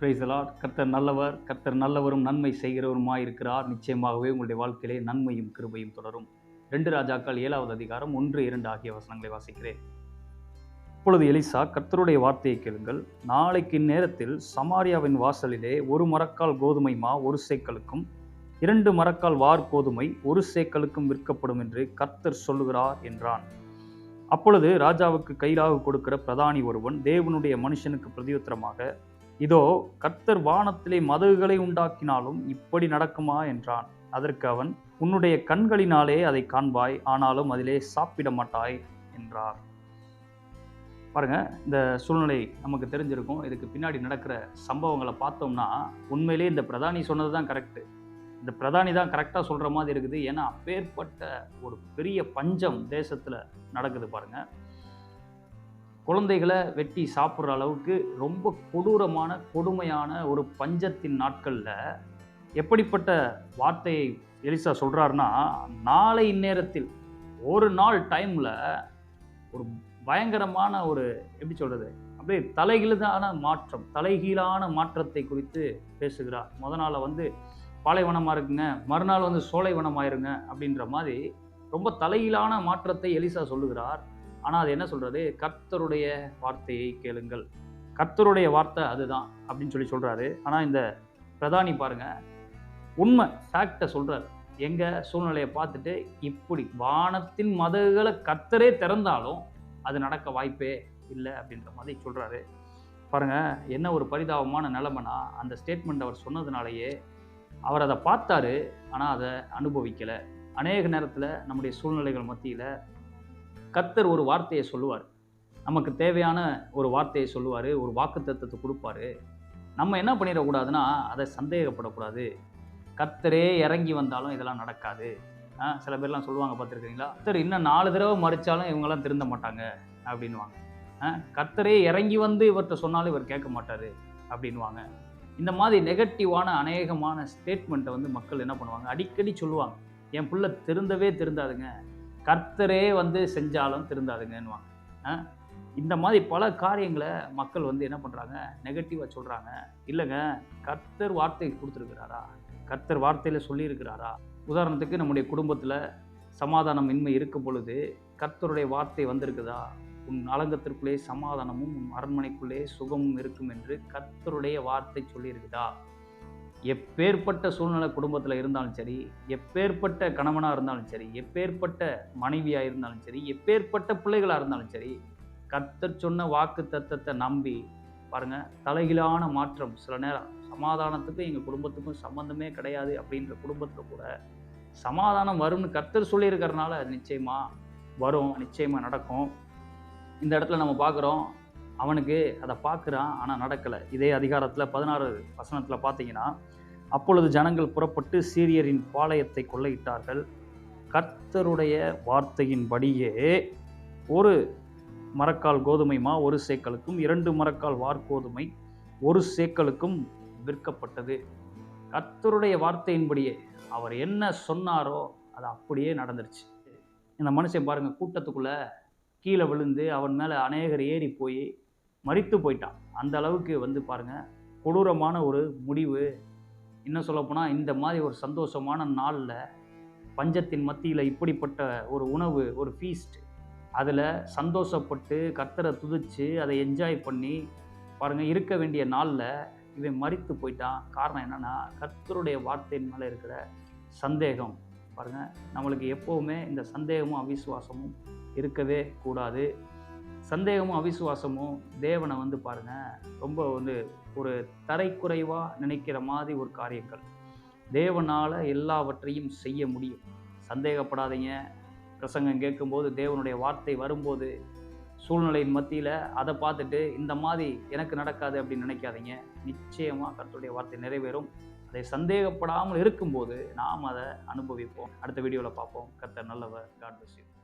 பிரைசலாட் கர்த்தர் நல்லவர் கர்த்தர் நல்லவரும் நன்மை செய்கிறவருமாய் இருக்கிறார். நிச்சயமாகவே உங்களுடைய வாழ்க்கையிலே நன்மையும் கிருபையும் தொடரும். ரெண்டு ராஜாக்கள் ஏழாவது அதிகாரம் ஒன்று இரண்டு ஆகிய வசனங்களை வாசிக்கிறேன். இப்பொழுது எலிசா கர்த்தருடைய வார்த்தையை கேளுங்கள். நாளைக்கு நேரத்தில் சமாரியாவின் வாசலிலே ஒரு மரக்கால் கோதுமை மா ஒரு சேக்கலுக்கும் இரண்டு மரக்கால் வார் கோதுமை ஒரு சேக்கலுக்கும் விற்கப்படும் என்று கர்த்தர் சொல்லுகிறார் என்றான். அப்பொழுது ராஜாவுக்கு கைலாக கொடுக்கிற பிரதானி ஒருவன் தேவனுடைய மனுஷனுக்கு பிரதியுத்தரமாக இதோ கர்த்தர் வானத்திலே மதகுகளை உண்டாக்கினாலும் இப்படி நடக்குமா என்றான். அதற்கு அவன் உன்னுடைய கண்களினாலே அதை காண்பாய் ஆனாலும் அதிலே சாப்பிட மாட்டாய் என்றார். பாருங்க இந்த சூழ்நிலை நமக்கு தெரிஞ்சிருக்கும். இதுக்கு பின்னாடி நடக்கிற சம்பவங்களை பார்த்தோம்னா உண்மையிலே இந்த பிரதானி சொன்னது தான் கரெக்டு இந்த பிரதானி தான் கரெக்டாக சொல்கிற மாதிரி இருக்குது. ஏன்னா அப்பேற்பட்ட ஒரு பெரிய பஞ்சம் தேசத்தில் நடக்குது பாருங்கள் குழந்தைகளை வெட்டி சாப்பிட்ற அளவுக்கு ரொம்ப கொடூரமான கொடுமையான ஒரு பஞ்சத்தின் நாட்களில் எப்படிப்பட்ட வார்த்தையை எலிசா சொல்கிறாருன்னா நாளை இந்நேரத்தில் ஒரு நாள் டைமில் ஒரு பயங்கரமான ஒரு எப்படி சொல்கிறது அப்படியே தலைகீழான மாற்றம் தலைகீழான மாற்றத்தை குறித்து பேசுகிறார். முத நாளை வந்து பாலைவனமாக இருக்குங்க மறுநாள் வந்து சோலைவனமாயிருங்க அப்படின்ற மாதிரி ரொம்ப தலையிலான மாற்றத்தை எலிசா சொல்லுகிறார். ஆனால் அது என்ன சொல்கிறது கர்த்தருடைய வார்த்தையை கேளுங்கள். கர்த்தருடைய வார்த்தை அதுதான் அப்படின்னு சொல்லி சொல்கிறாரு ஆனால் இந்த பிரதானி பாருங்க உண்மை ஃபேக்டை சொல்கிறார் எங்கள் சூழ்நிலையை பார்த்துட்டு இப்படி வானத்தின் மதகுகளை கத்தரே திறந்தாலும் அது நடக்க வாய்ப்பே இல்லை அப்படின்ற மாதிரி சொல்கிறாரு பாருங்கள் என்ன ஒரு பரிதாபமான நிலைமைனா அந்த ஸ்டேட்மெண்ட் அவர் சொன்னதுனாலேயே அவர் அதை பார்த்தாரு ஆனால் அதை அனுபவிக்கலை. அநேக நேரத்தில் நம்முடைய சூழ்நிலைகள் மத்தியில் கத்தர் ஒரு வார்த்தையை சொல்லுவார். நமக்கு தேவையான ஒரு வார்த்தையை சொல்லுவார் ஒரு வாக்கு தத்துவத்தை கொடுப்பாரு. நம்ம என்ன பண்ணிடக்கூடாதுன்னா அதை சந்தேகப்படக்கூடாது. கத்தரே இறங்கி வந்தாலும் இதெல்லாம் நடக்காது. ஆ, சில பேர்லாம் சொல்லுவாங்க பார்த்துருக்கீங்களா கத்தர் இன்னும் நாலு தடவை மறிச்சாலும் இவங்கெல்லாம் திருந்த மாட்டாங்க அப்படின்வாங்க ஆ, இறங்கி வந்து இவர்கிட்ட சொன்னாலும் இவர் கேட்க மாட்டார் அப்படின்வாங்க இந்த மாதிரி நெகட்டிவான அநேகமான ஸ்டேட்மெண்ட்டை வந்து மக்கள் என்ன பண்ணுவாங்க? அடிக்கடி சொல்லுவாங்க. என் பிள்ளை திருந்தவே திருந்தாதுங்க. கர்த்தரே வந்து செஞ்சாலும் திருந்தாதுங்கன்னுவாங்க. இந்த மாதிரி பல காரியங்களை மக்கள் வந்து என்ன பண்ணுறாங்க நெகட்டிவாக சொல்கிறாங்க இல்லைங்க கர்த்தர் வார்த்தை கொடுத்துருக்கிறாரா? கர்த்தர் வார்த்தையில் சொல்லியிருக்கிறாரா? உதாரணத்துக்கு நம்முடைய குடும்பத்தில் சமாதானம் இன்மை இருக்கும் பொழுது கர்த்தருடைய வார்த்தை வந்திருக்குதா? உன் அலங்கத்திற்குள்ளே சமாதானமும் உன் அரண்மனைக்குள்ளே சுகமும் இருக்கும் என்று கர்த்தருடைய வார்த்தை சொல்லியிருக்குதா? எப்பேற்பட்ட சூழ்நிலை குடும்பத்தில் இருந்தாலும் சரி எப்பேற்பட்ட கணவனாக இருந்தாலும் சரி எப்பேற்பட்ட மனைவியாக இருந்தாலும் சரி எப்பேற்பட்ட பிள்ளைகளாக இருந்தாலும் சரி கத்தர் சொன்ன வாக்கு தத்தத்தை நம்பி பாருங்க தலைகீழான மாற்றம் சில நேரம் சமாதானத்துக்கும் எங்கள் குடும்பத்துக்கும் சம்மந்தமே கிடையாது அப்படின்ற குடும்பத்தில் கூட சமாதானம் வரும்னு கர்த்தர் சொல்லியிருக்கறனால அது வரும் நிச்சயமாக நடக்கும். இந்த இடத்துல நம்ம பார்க்குறோம் அவனுக்கு அதை பார்க்குறான் ஆனால் நடக்கலை. இதே அதிகாரத்தில் பதினாறு வசனத்தில் பார்த்தீங்கன்னா அப்பொழுது ஜனங்கள் புறப்பட்டு சீரியரின் பாளையத்தை கொள்ளையிட்டார்கள். கர்த்தருடைய வார்த்தையின்படியே ஒரு மரக்கால் கோதுமை மா ஒரு சேக்கலுக்கும் இரண்டு மரக்கால் வார்கோதுமை ஒரு சேக்கலுக்கும் விற்கப்பட்டது. கர்த்தருடைய வார்த்தையின்படியே அவர் என்ன சொன்னாரோ அது அப்படியே நடந்துருச்சு. இந்த மனுஷன் பாருங்கள் கூட்டத்துக்குள்ளே கீழே விழுந்து அவன் மேலே அநேகர் ஏறி போய் மறித்து போயிட்டான். அந்த அளவுக்கு வந்து பாருங்க கொடூரமான ஒரு முடிவு. இன்னும் சொல்லப்போனால் இந்த மாதிரி ஒரு சந்தோஷமான நாளில் பஞ்சத்தின் மத்தியில் இப்படிப்பட்ட ஒரு உணவு ஒரு ஃபீஸ்ட் அதில் சந்தோஷப்பட்டு கர்த்தரை துதிச்சு அதை என்ஜாய் பண்ணி பாருங்கள் இருக்க வேண்டிய நாளில் இவன் மறித்து போயிட்டான். காரணம் என்னென்னா கர்த்தருடைய வார்த்தையின் மேலே இருக்கிற சந்தேகம். பாருங்கள் நம்மளுக்கு எப்போவுமே இந்த சந்தேகமும் அவிசுவாசமும் இருக்கவே கூடாது. சந்தேகமும் அவிசுவாசமும் தேவனை வந்து பாருங்கள் ரொம்ப வந்து ஒரு தரைக்குறைவாக நினைக்கிற மாதிரி ஒரு காரியங்கள். தேவனால் எல்லாவற்றையும் செய்ய முடியும். சந்தேகப்படாதீங்க. பிரசங்கம் கேட்கும்போது தேவனுடைய வார்த்தை வரும்போது சூழ்நிலையின் மத்தியில் அதை பார்த்துட்டு இந்த மாதிரி எனக்கு நடக்காது அப்படின்னு நினைக்காதீங்க. நிச்சயமாக கர்த்தருடைய வார்த்தை நிறைவேறும். அதை சந்தேகப்படாமல் இருக்கும்போது நாம் அதை அனுபவிப்போம். அடுத்த வீடியோவில் பார்ப்போம். கர்த்தர் நல்லவர். God bless